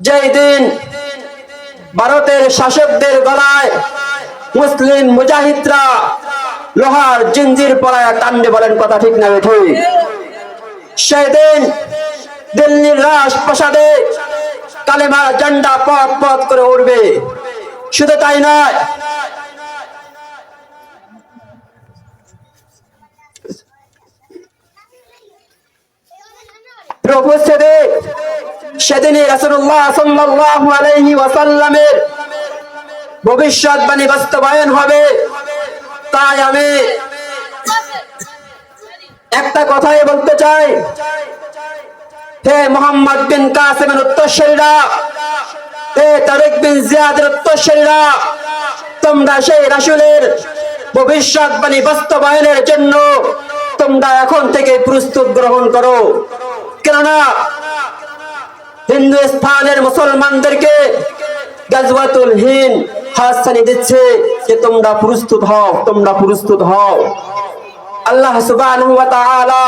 যেই দিন ভারতের শাসকদের গলায় মুসলিম মুজাহিদরা লোহার জিঞ্জির পরায় কান্দে বলেন কথা ঠিক না ঠিক সেই দিন দিল্লির রাজপ্রাসাদে কালেমার ঝান্ডা পথ পথ করে উঠবে শুধু তাই নয়, প্রভু উপস্থিতি সেদিনই রাসূলুল্লাহ সাল্লাল্লাহু আলাইহি ওয়াসাল্লামের ভবিষ্যৎবাণী বাস্তবায়ন হবে। তাই আমি একটা কথাই বলতে চাই। হে মোহাম্মদ বিন কাসিমের উত্তরসূরিরা, হে তারেক বিন জিয়াদের উত্তরসূরিরা, তোমরা সেই রাসূলের ভবিষ্যৎবাণী বাস্তবায়নের জন্য তোমরা এখন থেকে প্রস্তুত গ্রহণ করো। কেননা হিন্দুস্তানের মুসলমানদেরকে গাজওয়াতুল হিন্দ হাসানি দিচ্ছে যে তোমরা প্রস্তুত হও, তোমরা প্রস্তুত হও। আল্লাহ সুবহানাহু ওয়া তাআলা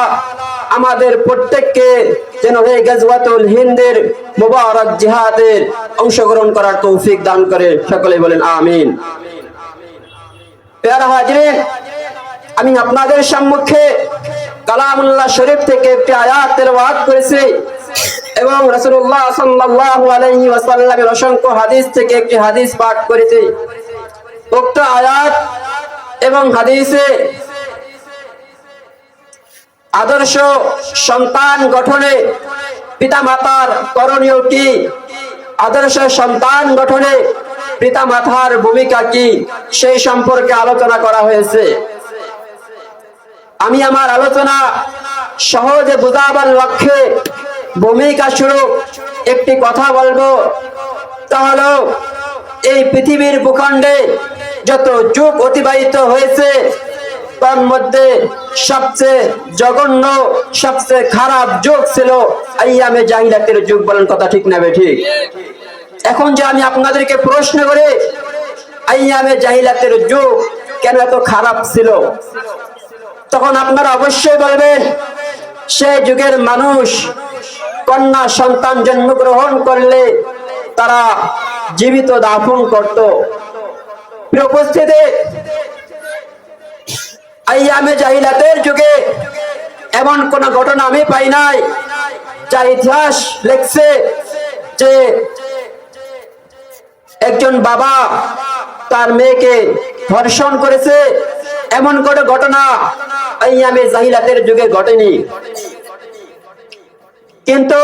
আমাদের প্রত্যেককে যেন এই গাজওয়াতুল হিন্দের মুবারক জিহাদের অংশগ্রহণ করার তৌফিক দান করে। সকলে বলেন আমিন। প্যারা হাজরিন আমি আপনাদের সম্মুখে কালামুল্লাহ শরীফ থেকে একটি আয়াত তেলাওয়াত করেছি। এবং রাসূলুল্লাহ সাল্লাল্লাহু আলাইহি ওয়াসাল্লামের অসংখ্য হাদিস থেকে একটি হাদিস পাঠ করেছি। উক্ত আয়াত এবং হাদিসে আদর্শ সন্তান গঠনে পিতামাতার করণীয় কি? আদর্শ সন্তান গঠনে পিতামাতার ভূমিকা কি? সেই সম্পর্কে আলোচনা করা হয়েছে। আমি আমার আলোচনা সহজে বোঝাবার লক্ষ্যে ভূমিকা স্বরূপ একটি কথা বলব। তা হলো, এই পৃথিবীর ভূখণ্ডে যত যুগ অতিবাহিত হয়েছে, তার মধ্যে সবচেয়ে জঘন্য, সবচেয়ে খারাপ যুগ ছিল আইয়ামে জাহিলাতের যুগ, বলেন কথা ঠিক না ঠিক এখন যে আমি আপনাদেরকে প্রশ্ন করে, আইয়ামে জাহিলাতের যুগ কেন এত খারাপ ছিল? তখন আপনারা অবশ্যই বলবেন, সে যুগের মানুষ কন্যা সন্তান জন্মগ্রহণ করলে তারা জীবিত দাফন করত। যুগে এমন কোন ঘটনা আমি পাই নাই, যা ইতিহাস লেখছে যে একজন বাবা তার মেয়েকে ধর্ষণ করেছে। এমন কোন ঘটনা আইয়ামে জাহিলাতের যুগে ঘটেনি। কিন্তু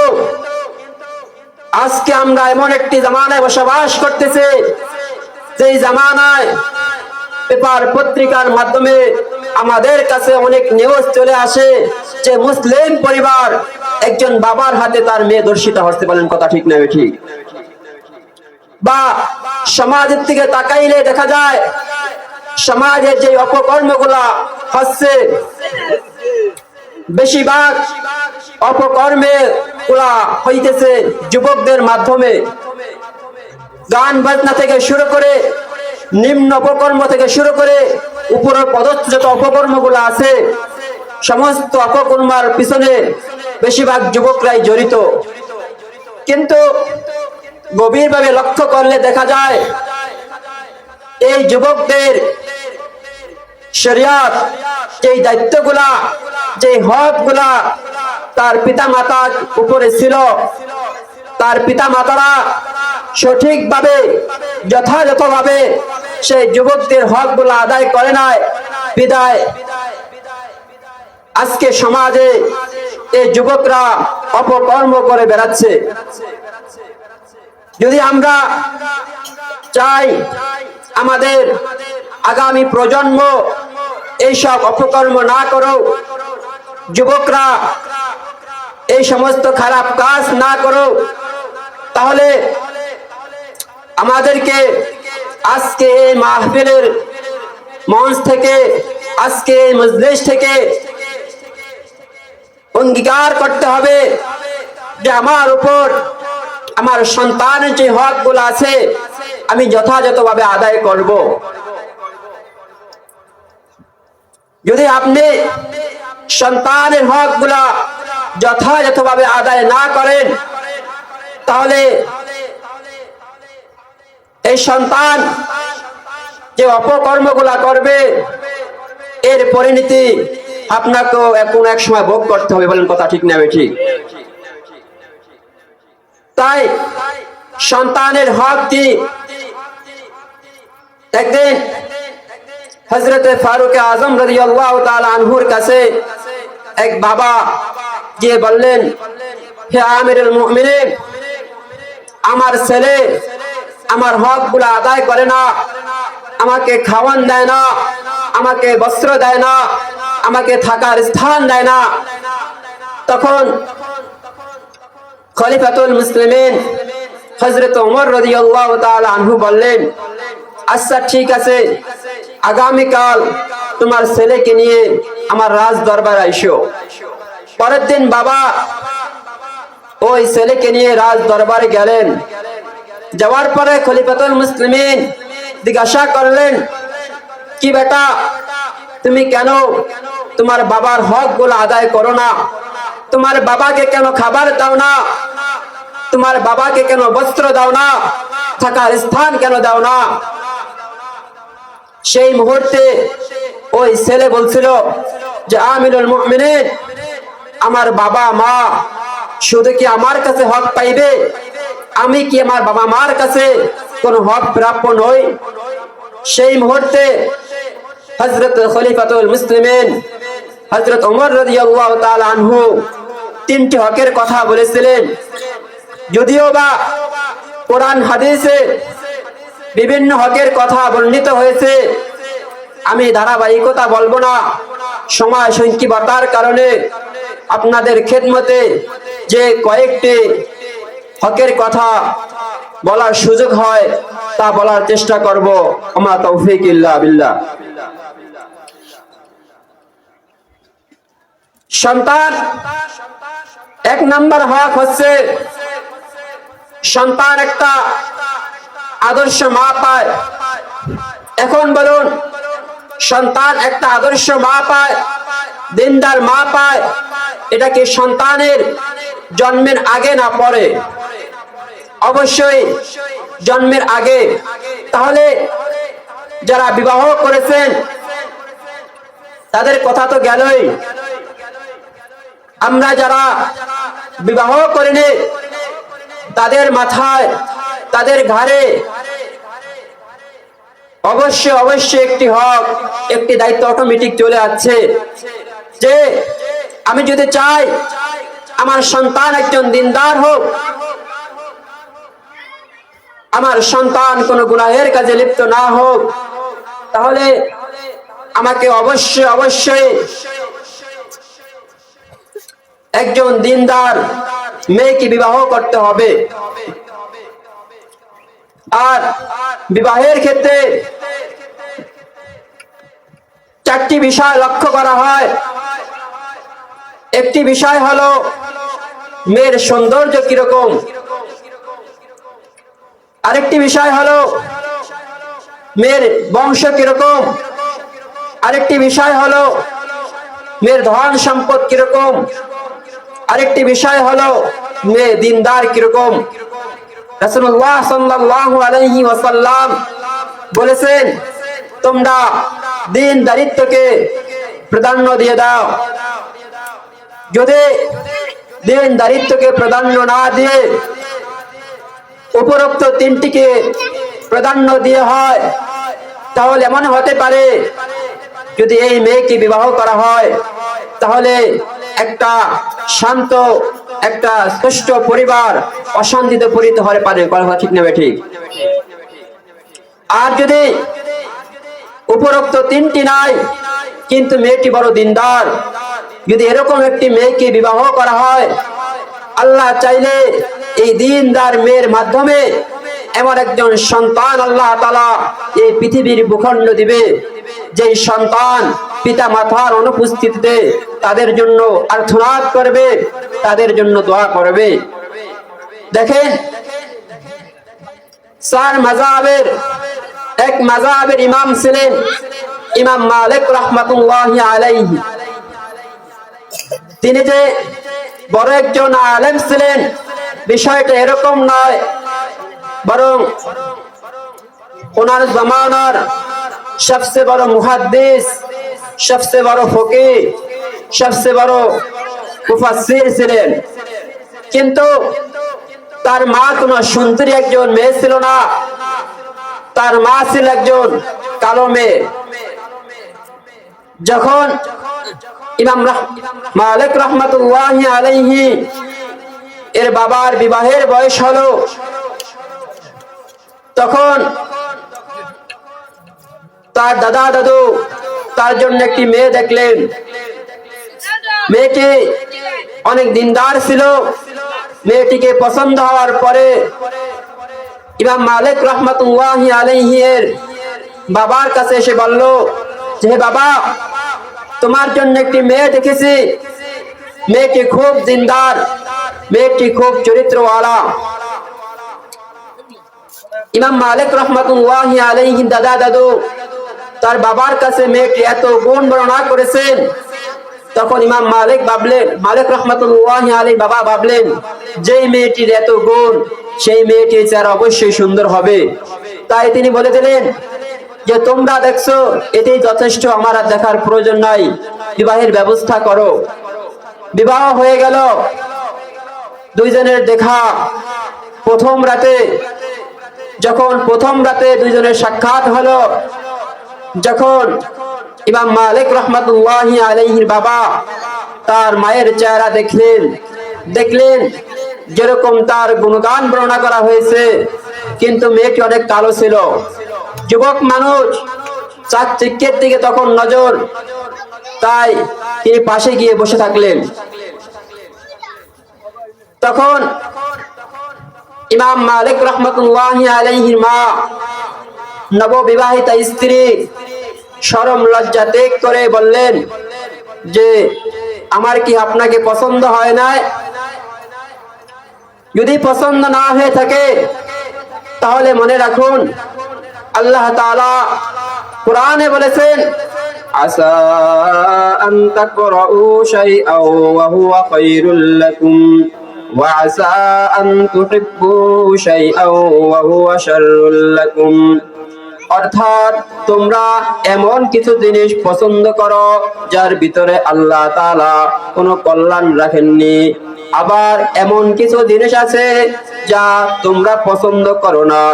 আজকে আমরা এমন একটি জামানায় বসবাস করতেছে, যেই জামানায় পেপার পত্রিকার মাধ্যমে আমাদের কাছে অনেক নিউজ চলে আসে যে মুসলিম পরিবার একজন বাবার হাতে তার মেয়ে দর্শিত হতে বলেন কথা ঠিক নয় ঠিক বা সমাজের দিকে তাকাইলে দেখা যায়, সমাজের যে অপকর্মগুলা হচ্ছে বেশিরভাগ অপকর্মে গুলা হইতেছে যুবকদের মাধ্যমে। গান বাজনা থেকে শুরু করে, নিম্ন অপকর্ম থেকে শুরু করে, উপরের পদস্থ যত অপকর্মগুলো আছে। সমস্ত অপকর্মার পিছনে বেশিরভাগ যুবকরাই জড়িত। কিন্তু গভীরভাবে লক্ষ্য করলে দেখা যায়, এই যুবকদের শরিয়াত, যেই দায়িত্বগুলা যে হকগুলা তার পিতা মাতার উপরে ছিল, তার পিতা মাতারা সঠিকভাবে, যথাযথভাবে সেই যুবকদের হকগুলো আদায় করে নাই। বিদায়। আজকে সমাজে এই যুবকরা অপকর্ম করে বেড়াচ্ছে। যদি আমরা চাই আমাদের আগামী প্রজন্ম এইসব অপকর্ম না করো। যুবকরা, এই সমস্ত খারাপ কাজ না করো। তাহলে আমাদেরকে আজকে এই মাহফিলের মঞ্চ থেকে, আজকে এই মজলিস থেকে অঙ্গীকার করতে হবে যে আমার উপর আমার সন্তানের যে হকগুলো আছে, আমি যথাযথভাবে আদায় করব। যদি আপনি সন্তানের হকগুলা যথাযথভাবে আদায় না করেন, তাহলে এই সন্তান যে অপকর্মগুলা করবে, এর পরিণতি আপনাকেও কোন এক সময় ভোগ করতে হবে, বলেন কথা ঠিক নেবে ঠিক? তাই সন্তানের হক কি? একদিন হজরত ফারুক আজম রাজি আল্লাহ আনহুর কাছে এক বাবা গিয়ে বললেন, হে মুমিনিন, আমার ছেলে আমার হকগুলা আদায় করে না, আমাকে খাওয়ান দেয় না, আমাকে বস্ত্র দেয় না, আমাকে থাকার স্থান দেয় না। তখন খলিফাতুল মুসলিমিন হজরত ওমর রাদিয়াল্লাহু তাআলা আনহু বললেন আচ্ছা ঠিক আছে আগামীকাল তোমার ছেলেকে নিয়ে আমার রাজ দরবার আইসো। পরের দিন বাবা ওই ছেলেকে নিয়ে রাজ দরবারে গেলেন। যাওয়ার পরে খলিফাতুল মুসলিমিন জিজ্ঞাসা করলেন, কি বেটা, তুমি কেন তোমার বাবার হকগুলো আদায় করো না? তোমার বাবাকে কেন খাবার দাও না? তোমার বাবাকে কেন বস্ত্র দাও না? থাকার স্থান কেন দাও না? সেই মুহূর্তে ওই ছেলে বলছিল যে আমিনুল মুমিনিন, আমার বাবা মা শুধু কি আমার কাছে হক পাইবে? আমি কি আমার বাবা মার কাছে কোন হক প্রাপ্য নই? সেই মুহূর্তে হজরত খলিফাতুল মুসলিমিন হজরত ওমর রাদিয়াল্লাহু তাআলা আনহু তিনটি হকের কথা বলেছিলেন। যদিও বা কোরআন হাদিসে বিভিন্ন হকের কথা বর্ণিত হয়েছে। আমি ধারাবাহিকতা বলব না। সময় সংক্ষিপ্ততার কারণে আপনাদের খেদমতে যে কয়েকটি হকের কথা বলার সুযোগ হয়, তা বলার চেষ্টা করব। আমা তৌফিক ইল্লা সন্তান এক নাম্বার হক হচ্ছে, সন্তান একটা আদর্শ মা পায় এখন বলুন, সন্তান একটা আদর্শ মা পায় দিনদার মা পায় এটা কি সন্তানের জন্মের আগে না পরে? অবশ্যই জন্মের আগে। তাহলে যারা বিবাহ করেছেন, তাদের কথা তো গেলই। আমরা যারা বিবাহ করিনি, তাদের মাথায় তাদের ঘাড়ে। অবশ্যই অবশ্যই একটি হক, একটি দায়িত্ব অটোমেটিক চলে আসছে। যে আমি যদি চাই আমার সন্তান একজন দিনদার হোক, আমার সন্তান কোনো গুনাহের কাজে লিপ্ত না হোক, তাহলে আমাকে অবশ্যই অবশ্যই একজন দিনদার মেয়েকে বিবাহ করতে হবে। আর বিবাহের ক্ষেত্রে চারটি বিষয় লক্ষ্য করা হয়। একটি বিষয় হলো মেয়ের সৌন্দর্য কীরকম? আরেকটি বিষয় হলো মেয়ের বংশ কীরকম? আরেকটি বিষয় হলো মেয়ের ধন সম্পদ কীরকম? আরেকটি বিষয় হলো মেয়ে দিনদার কীরকম? রাসূলুল্লাহ সাল্লাল্লাহু আলাইহি ওয়াসাল্লাম বলেছেন, তোমরা দিন দারিদ্রকে প্রাধান্য দিয়ে দাও। যদি দিন দারিদ্রকে প্রাধান্য না দিয়ে উপরোক্ত তিনটিকে প্রাধান্য দিয়ে হয়, তাহলে এমন হতে পারে, যদি এই মেয়েকে বিবাহ করা হয়, তাহলে একটা শান্ত, একটা সুষ্ঠ পরিবার অশান্তিতে পরিণত হতে পারে, কথা ঠিক নেবে ঠিক? আর যদি উপরোক্ত তিনটি নাই, কিন্তু মেয়েটি বড় দিনদার, যদি এরকম একটি মেয়েকে বিবাহ করা হয়, আল্লাহ চাইলে এই দিনদার মেয়ের মাধ্যমে এমন একজন সন্তান আল্লাহ তালা এই পৃথিবীর ভূখণ্ড দিবে, যেই সন্তান পিতা মাতার অনুপস্থিতিতে তাদের জন্য আর্থনাদ করবে, তাদের জন্য দোয়া করবে। দেখেন চার মাজাবের, এক মাজাবের ইমাম ছিলেন ইমাম মালিক রহমাতুল্লাহ আলাইহি। তিনি যে বড় একজন আলেম ছিলেন, বিষয়টা এরকম নয়, বরং ওনার জমানার সবচেয়ে বড় মুহাদ্দিস সবচেয়ে বড় ফকি সবচেয়ে বড় মুফাসসির ছিলেন। কিন্তু তার মা কোন সুন্দরী একজন মেয়ে ছিল না। তার মা ছিল একজন কালো মেয়ে। যখন ইমাম মালিক রহমতুল্লাহ আলাইহি এর বাবার বিবাহের বয়স হলো, তখন তার দাদা দাদু তার জন্য একটি মেয়ে দেখলেন। মেয়েটি অনেক দিনদার ছিল। মেয়েটিকে পছন্দ হওয়ার পরে ইমাম মালিক রহমতুল্লাহ আলাইহি এর বাবার কাছে এসে বলল যে "হে বাবা, তোমার জন্য একটি মেয়ে দেখেছি। মেয়েটি খুব দিনদার। মেয়েটি খুব চরিত্রওয়ালা। ইমাম মালিক রহমতুল্লাহ আলাইহি দাদা দাদু তার বাবার কাছে মেয়েটি এত গুণ বর্ণনা করেছেন। তখন ইমাম মালিক ভাবলেন, মালিক রহমতুল্লাহ আলী বাবা ভাবলেন, যেই মেয়েটির এত গুণ, সেই মেয়েটির চেহারা অবশ্যই সুন্দর হবে। তাই তিনি বলে দিলেন যে, তোমরা দেখছ এটাই যথেষ্ট আমার আর দেখার প্রয়োজন নাই, বিবাহের ব্যবস্থা করো। বিবাহ হয়ে গেল। দুইজনের দেখা প্রথম রাতে, যখন প্রথম রাতে দুইজনের সাক্ষাৎ হলো যখন ইমাম মালিক রহমতুল্লাহ আলাইহির বাবা তার মায়ের চেহারা দেখলেন দেখলেন যেরকম তার গুণগান বর্ণনা করা হয়েছে, কিন্তু মেয়েটি অনেক কালো ছিল। যুবক মানুষ চার চাকচিক্যের দিকে তখন নজর, তাই তিনি পাশে গিয়ে বসে থাকলেন। তখন ইমাম মালিক রহমতুল্লাহ আলাইহির মা নববিবাহিতা স্ত্রী সরম লজ্জা ত্যাগ করে বললেন যে, আমার কি আপনাকে পছন্দ হয় না? যদি পছন্দ না হয়ে থাকে, তাহলে মনে রাখুন, আল্লাহ তাআলা কোরআনে বলেছেন আসা আন অর্থাৎ তোমরা এমন কিছু জিনিস পছন্দ করো, যার ভিতরে আল্লাহ তাআলা কোনো কল্যাণ রাখেননি। আবার এমন কিছু জিনিস আছে যা তোমরা পছন্দ করো না।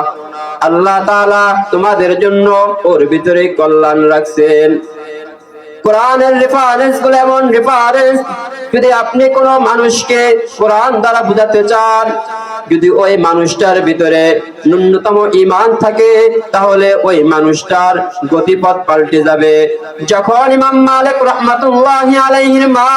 আল্লাহ তাআলা তোমাদের জন্য ওর ভিতরে কল্যাণ রাখছেন। কোরআনের রেফারেন্সগুলো এমন রেফারেন্স যদি আপনি কোনো মানুষকে কোরআন দ্বারা বুঝাতে চান যদি ওই মানুষটার ভিতরে ন্যূনতম ইমান থাকে, তাহলে ওই মানুষটার গতিপথ পাল্টে যাবে। যখন ইমাম মালিক রহমাতুল্লাহ আলাইহির মা,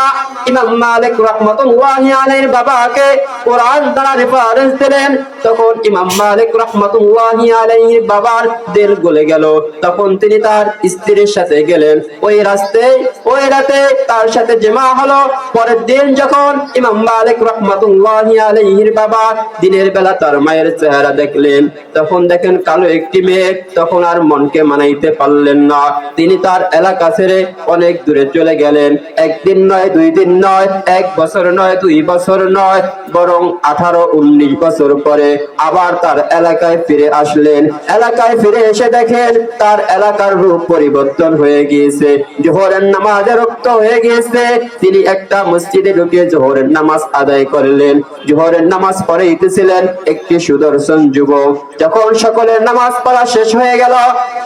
ইমাম মালিক রহমাতুল্লাহ আলাইহির বাবাকে কোরআন দ্বারা রেফারেন্স দিলেন, তখন ইমাম মালিক রহমাতুল্লাহ আলাইহির বাবার দিল গলে গেল। তখন তিনি তার স্ত্রীর সাথে গেলেন। ওই রাস্তায় ওই রাতে তার সাথে জমা হলো। পরের দিন যখন ইমাম মালিক রহমাতুল্লাহ আলাইহির বাবা দিনের বেলা তার মায়ের চেহারা দেখলেন। তখন দেখেন কালো একটি মেয়ে তখন আর মনকে মানাইতে পারলেন না। তিনি তার এলাকা ছেড়ে অনেক দূরে চলে গেলেন। একদিন নয়, দুই দিন নয়, এক বছর নয়, দুই বছর নয়, বরং আঠারো, উনিশ বছর পরে আবার তার এলাকায় ফিরে আসলেন। এলাকায় ফিরে এসে দেখেন তার এলাকার রূপ পরিবর্তন হয়ে গিয়েছে। জোহরের নামাজে রক্ত হয়ে গিয়েছে। তিনি একটা মসজিদে ঢুকে জোহরের নামাজ আদায় করলেন। জোহরের নামাজ পড়ে ইতেছিলেন একটি সুদর্শন যুবক। যখন সকলের নামাজ পড়া শেষ হয়ে গেল,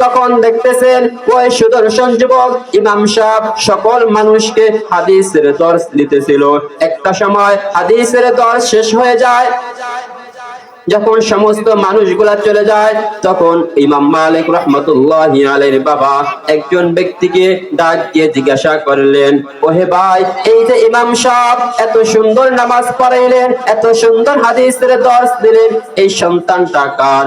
তখন দেখতেছেন, ওই সুদর্শন যুবক ইমাম সাহ সকল মানুষকে হাদিসের দর্শ দিতেছিল। একটা সময় হাদিসের দর্শ শেষ হয়ে যায়। যখন সমস্ত মানুষগুলা চলে যায়, তখন ইমাম মালিক রহমতুল্লাহ আলের বাবা একজন ব্যক্তিকে ডাক দিয়ে জিজ্ঞাসা করলেন, ওহে ভাই, এই যে ইমাম সাহেব এত সুন্দর নামাজ পড়াইলেন, এত সুন্দর হাদিসের দর্শ দিলেন, এই সন্তানটা কার?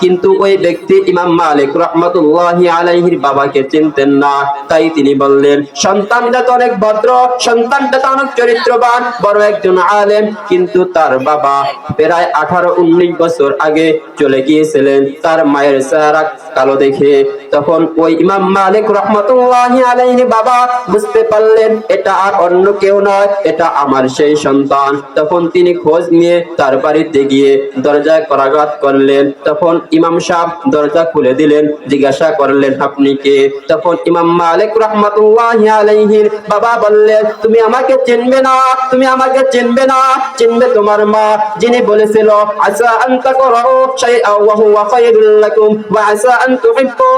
কিন্তু ওই ব্যক্তি ইমাম মালিক রহমতুল্লাহ আলাইহির বাবাকে চিনতেন না। তাই তিনি বললেন, সন্তানটা তো অনেক ভদ্র, সন্তানটা তো অনেক চরিত্রবান, বড় একজন আলেম, কিন্তু তার বাবা প্রায় আঠারো, উনিশ বছর আগে চলে গিয়েছিলেন। তার মায়ের চেহারা কালো দেখে তখন ওই ইমাম মালিক রহমতুল্লাহ আলাইহি বাবা বুঝতে পারলেন, এটা আর অন্য কেউ নয়, এটা আমার সেই সন্তান। তখন তিনি খোঁজ নিয়ে তার বাড়িতে গিয়ে দরজায় করাঘাত করলেন। তখন ইমাম সাহেব দরজা খুলে দিলেন, জিজ্ঞাসা করলেন, আপনি কে? তখন ইমাম মালিক রহমতুল্লাহ আলাইহির বাবা বললেন, তুমি আমাকে চিনবে না, তুমি আমাকে চিনবে না, চিনবে তোমার মা। যিনি বলেছিল আসা আনতা করো, শাইআ ওয়া হুয়া খায়রুল লাকুম, ওয়া আসা আন তুহিব্বু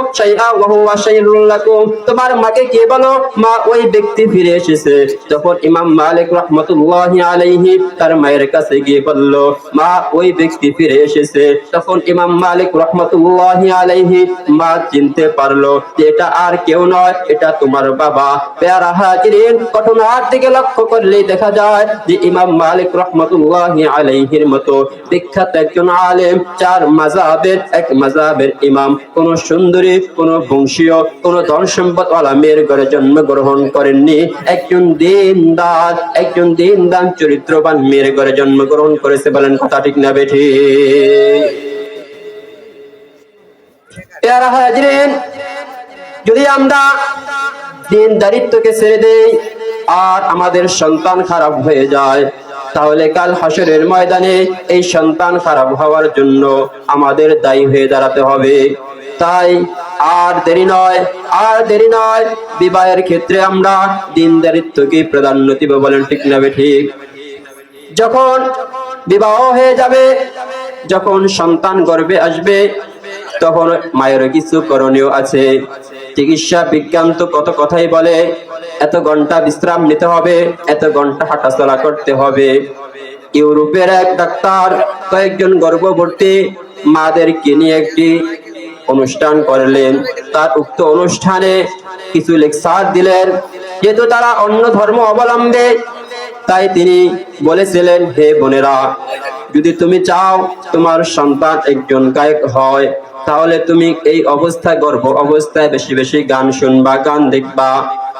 তোমার মাকে কে বলো? মা ওই ব্যক্তি ফিরে এসেছে। তখন ইমাম মালিক রহমতুল্লাহ আলাইহি তার মায়ের কাছে গিয়ে বলল, মা ওই ব্যক্তি ফিরে এসেছে। তখন ইমাম মালিক রহমতুল্লাহ আলাইহি মা চিনতে পারল এটা আর কেউ নয়, এটা তোমার বাবা। পেয়ারা হাজিরিন, ঘটনার দিকে লক্ষ্য করলেই দেখা যায় যে ইমাম মালিক রহমতুল্লাহ আলাইহির মতো বিখ্যাত একজন আলেম, চার মাজাবের এক মাজাবের ইমাম। কোন সুন্দরী কোন বংশীয়, কোন ধন সম্পদ ওয়ালা মেয়ের ঘরে জন্মগ্রহণ করেননি। একজন দিনদার, একজন দিনদান, চরিত্রবান মেয়ের ঘরে জন্মগ্রহণ করেছে বলেন কথা ঠিক না বেঠি যদি আমরা দিন দারিত্বকে ছেড়ে দেই আর আমাদের সন্তান খারাপ হয়ে যায় তাহলে কাল হাসরের ময়দানে এই সন্তান খারাপ হওয়ার জন্য আমাদের দায়ী হয়ে দাঁড়াতে হবে। তাই আর দেরি নয়, আর দেরি নয়, বিবাহের ক্ষেত্রে আমরা দিন দারিত্বকে প্রাধান্য দিব বলেন ঠিক না ঠিক? যখন বিবাহ হয়ে যাবে, যখন সন্তান গর্বে আসবে, তখন মায়ের কিছু করণীয় আছে। চিকিৎসা বিজ্ঞান তো কত কথাই বলে এত ঘণ্টা বিশ্রাম নিতে হবে, এত ঘণ্টা হাঁটাচলা করতে হবে। ইউরোপের এক ডাক্তার কয়েকজন গর্ভবতী মাদেরকে নিয়ে একটি অনুষ্ঠান করলেন। তার উক্ত অনুষ্ঠানে কিছু লেকচার দিলেন। যেহেতু তারা অন্য ধর্ম অবলম্বে, তাই তিনি বলেছিলেন, হে বোনেরা, যদি তুমি চাও তোমার সন্তান একজন গায়ক হয়, তাহলে তুমি এই অবস্থায় গর্ভ অবস্থায় বেশি বেশি গান শুনবা, গান দেখবা।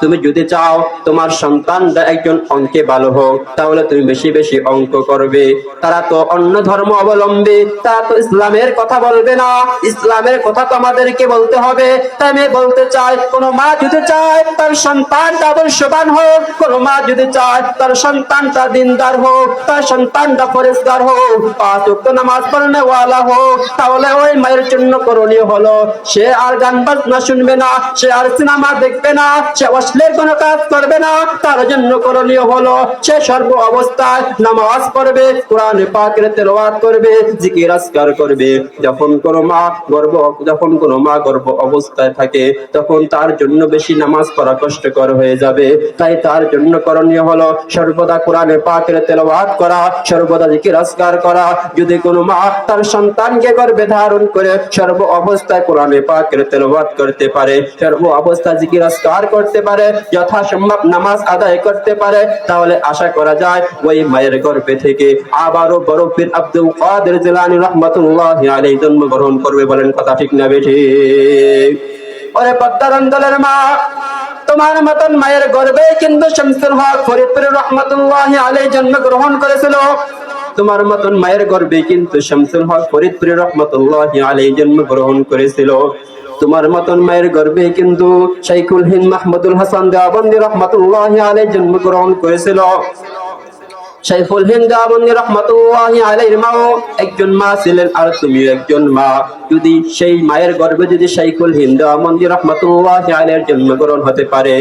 তুমি যদি চাও তোমার সন্তানটা একজন অঙ্কে ভালো হোক, তাহলে তুমি বেশি বেশি অঙ্ক করবে। তারা তো অন্য ধর্ম অবলম্বী, তারা তো ইসলামের কথা বলবে না। ইসলামের কথা তো আমাদেরকে বলতে হবে। তাই আমি বলতে চাই কোন মা যদি চায় তার সন্তানটা আদর্শবান হোক, কোন মা যদি চায় তার সন্তানটা দিনদার হোক, তার সন্তানটা পরিষ্কার হোক, পাঁচ ওয়াক্ত নামাজ পড়নে ওয়ালা হোক, তাহলে ওই মায়ের জন্য করণীয় হলো, সে আর গান বাজনা শুনবে না, সে আর সিনেমা দেখবে না, সে অশ্লীল কোনো কাজ করবে না, তার জন্য করণীয় হলো সে সর্ব অবস্থায় নামাজ পড়বে, কোরআনে পাকের তেলাওয়াত করবে, জিকির, আজকার করবে। যখন কোনো মা গর্ভ, যখন কোনো মা গর্ভ অবস্থায় থাকে, তখন তার জন্য বেশি নামাজ পড়া কষ্টকর হয়ে যাবে। তাই তার জন্য করণীয় হলো সর্বদা কোরআনে পাকের তেলাওয়াত করা, সর্বদা জিকির, আজকার করা। যদি কোনো মা তার সন্তানকে গর্ভে ধারণ করে সর্ব অবস্থায় কোরআনে পাকের তেলাওয়াত করতে পারে, সর্ব অবস্থায় জিকির, আজকার করতে পারে যথাসম্ভব নামাজ আদায় করতে পারে, তাহলে আশা করা যায় ওই মায়ের গর্ভে থেকে আবারও বড় পীর আব্দুল কাদের জিলানী রহমাতুল্লাহ আলাইহি জন্মগ্রহণ করবে বলেন কথা ঠিক না বেঠি? ওরে পদ্মার অঞ্চলের মা, তোমার মতন মায়ের গর্ভে কিন্তু শামসুল হক ফরিদপুর রহমাতুল্লাহ আলাইহি জন্মগ্রহণ করেছিল। তোমার মতন মায়ের গর্ভে কিন্তু শামসুল হক ফরিদপুর রহমাতুল্লাহ আলাইহি জন্মগ্রহণ করেছিল। তোমার মতন মায়ের গর্বে কিন্তু শাইকুল হিন্দ মাহমুদুল হাসান দেওয়াবন্দি রহমতুল্লাহ আলাইহি জন্মগ্রহণ করেছিল। শাইখুল হিন্দ দেওয়াবন্দি রহমাতুল্লাহ আলাইহির মাও একজন মা ছিলেন আর তুমি একজন মা। যদি সেই মায়ের গর্ভে যদি শাইখুল হিন্দ দেওয়াবন্দি রহমাতুল্লাহ আলাইহির জন্মগ্রহণ হতে পারে,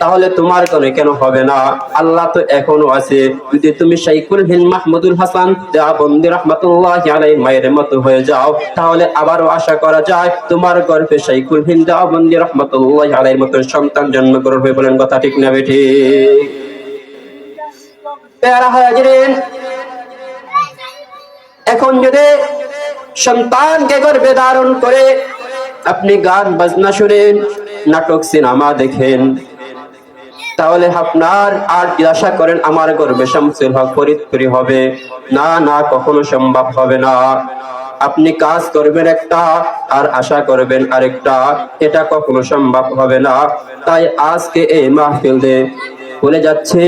তাহলে তোমার কোনো কেন হবে না? আল্লাহ তো এখনও আছে। যদি তুমি শাইখুল হিন্দ মাহমুদুল হাসান দেওয়াবন্দি রহমাতুল্লাহ আলাইহির মায়ের মতো হয়ে যাও, তাহলে আবারও আশা করা যায়, তোমার গর্ভে শাইখুল হিন্দ দেওয়াবন্দি রহমাতুল্লাহ আলাইহির মতো সন্তান জন্মগ্রহণ হবে বলেন কথা ঠিক না বেঠিক এখন যদি সন্তানকে গর্ভে ধারণ করে আপনি গান বাজনা শুনেন, নাটক, সিনেমা দেখেন, তাহলে আপনার আর আশা করেন আমার গর্বে শামসুল হক ফরিদপুরি হবে? না না, কখনো সম্ভব হবে না। আপনি কাজ করবেন একটা, আর আশা করবেন আরেকটা। এটা কখনো সম্ভব হবে না। তাই আজকে এই মাহফিল দে বলে যাচ্ছে।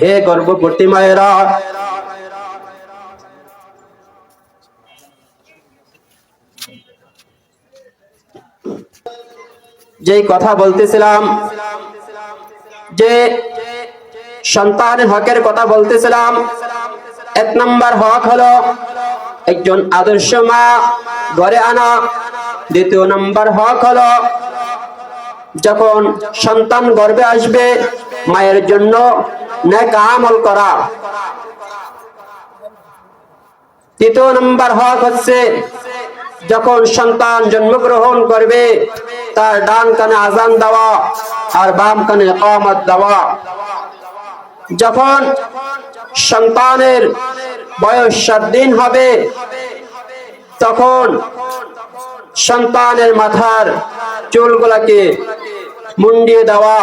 হে গর্ভবতী মায়েরা, যেই কথা বলতেছিলাম, যে সন্তানের হকের কথা বলতেছিলাম, এক নম্বর হক হলো একজন আদর্শ মা ঘরে আনা। দ্বিতীয় নম্বর হক হলো যখন সন্তান গর্ভে আসবে, মায়ের জন্য নেক আমল করা। তৃতীয় নম্বর হক হচ্ছে যখন সন্তান জন্মগ্রহণ করবে, তার ডান কানে আজান দেওয়া আর বাম কানে কামত দেওয়া। যখন সন্তানের বয়স সাত দিন হবে, তখন সন্তানের মাথার চুলগুলাকে মুন্ডিয়ে দেওয়া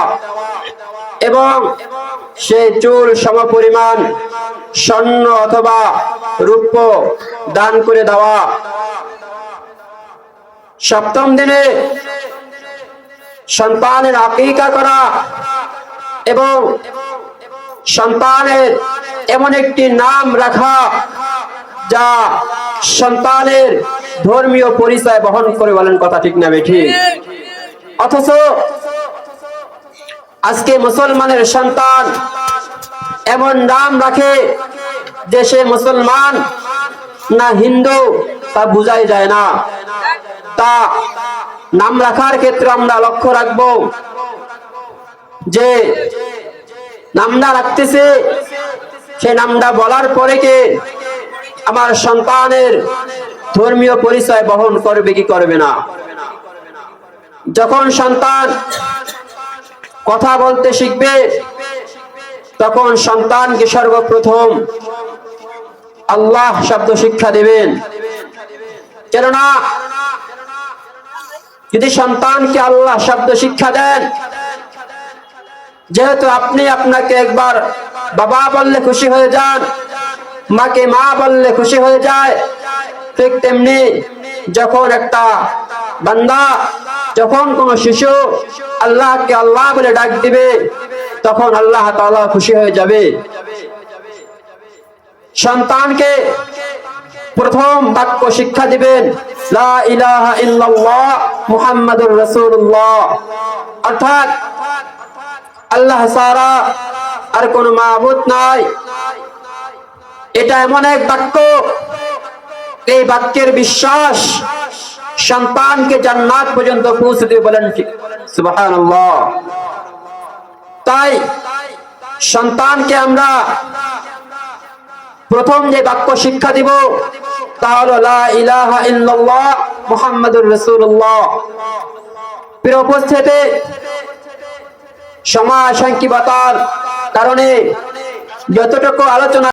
এবং সেই চুল সমপরিমাণ, স্বর্ণ অথবা রূপ্য দান করে দেওয়া। সপ্তম দিনে সন্তানের আকিকা করা এবং সন্তানের এমন একটি নাম রাখা যা সন্তানের ধর্মীয় পরিচয় বহন করে বলেন কথা ঠিক না বেঠি অথচ আজকে মুসলমানের সন্তান এমন নাম রাখে যে সে মুসলমান না হিন্দু তা বুঝাই যায় না। তা নাম রাখার ক্ষেত্রে আমরা লক্ষ্য রাখব যে নামটা রাখতেছে, সে নামটা বলার পরে কে আমার সন্তানের ধর্মীয় পরিচয় বহন করবে কি করবে না। যখন সন্তান কথা বলতে শিখবে, তখন সন্তানকে সর্বপ্রথম আল্লাহ শব্দ শিক্ষা দেবেন। কেননা, যদি সন্তানকে আল্লাহ শব্দ শিক্ষা দেন, যেহেতু আপনি আপনাকে একবার বাবা বললে খুশি হয়ে যান, মাকে মা বললে খুশি হয়ে যায়, ঠিক তেমনি যখন একটা বান্দা, যখন কোন শিশু আল্লাহকে আল্লাহ বলে ডাক দিবে, তখন আল্লাহ তাআলা খুশি হয়ে যাবে। সন্তানকে প্রথম বাক্য শিক্ষা দিবেন অর্থাৎ আল্লাহ সারা আর কোন মাবুদ নাই। এটা এমন এক বাক্য, এই বাক্যের বিশ্বাস সন্তানকে জান্নাত পর্যন্ত পৌঁছে দেবে বলেন সুবহানাল্লাহ। তাই সন্তানকে আমরা প্রথম যে বাক্য শিক্ষা দিব তা হলো লা ইলাহা ইল্লাল্লাহ মুহাম্মাদুর রাসূলুল্লাহ। প্রিয় উপস্থিতি সময় কারণে যতটুকু আলোচনা